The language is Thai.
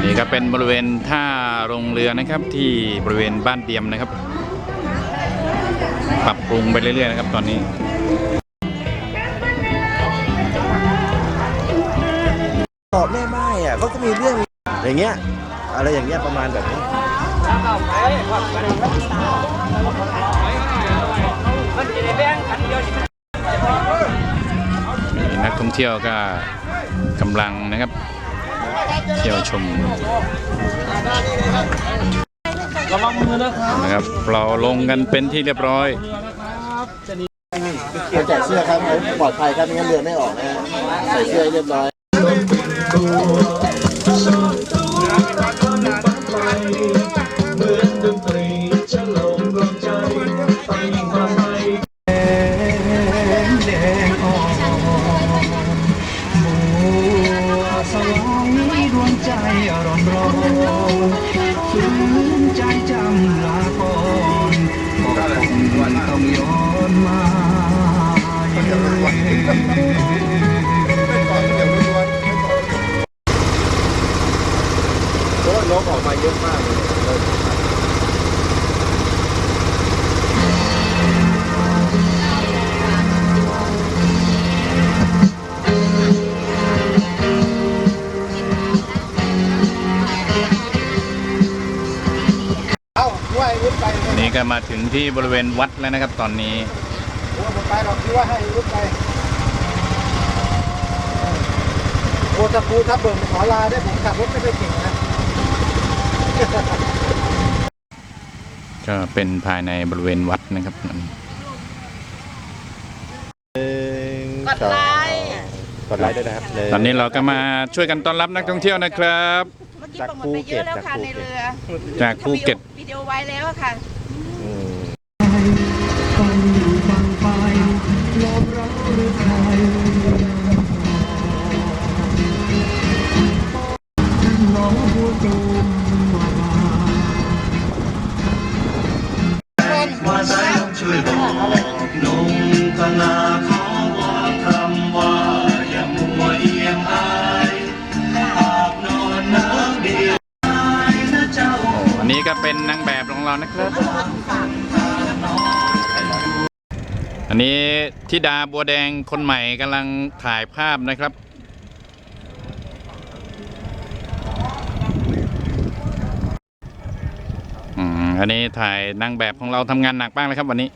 นี่ก็เป็นบริเวณท่าโรงเรือนะครับที่บริเวณบ้านเดียมนะครับ ปรับปรุงไปเรื่อยๆนะครับตอนนี้ตอบแม่ไม้อะเขาก็มีเรื่องอย่างเงี้ยอะไรอย่างเงี้ยประมาณแบบนี้มีนักท่องเที่ยวก็กำลังนะครับ เที่ยวชมนะครับ เราลงกันเป็นที่เรียบร้อยแจกเสื้อครับปลอดภัยครับไม่งั้นเรือไม่ออกนะฮะใส่เสื้อให้เรียบร้อย นี้ดวงใจร้อนร้อนฝืนใจจำลาก่อนบอกวันต้องย้อนมาเอ่ยเพราะว่านกออกมาเยอะมากเลย ก็มาถึงที่บริเวณวัดแล้วนะครับตอนนี้โอ้ผมไปหรอกที่ว่าให้รุดไปโอ้ถ้าครูถ้าเบิ่งขอลาได้ผมขับรถไม่ค่อยเก่งนะ ก็เป็นภายในบริเวณวัดนะครับกดไลค์กดไลค์ด้วยนะครับตอนนี้เราก็มาช่วยกันต้อนรับนักท่องเที่ยวนะครับ เมื่อกี้โปรโมทไปเยอะแล้วค่ะในเรือจากภูเก็ต วิดีโอไว้แล้วอะค่ะ ว่าสายลมช่วยบอกนงตนาขอวอนคำว่าอย่ามัวเอียงอายหากนอนนักเดียวนะเจ้าอันนี้ก็เป็นนางแบบของเรานะครับ อันนี้ทิดาบัวแดงคนใหม่กำลังถ่ายภาพนะครับ อันนี้ถ่ายนางแบบของเราทำงานหนักบ้างเลยครับวันนี้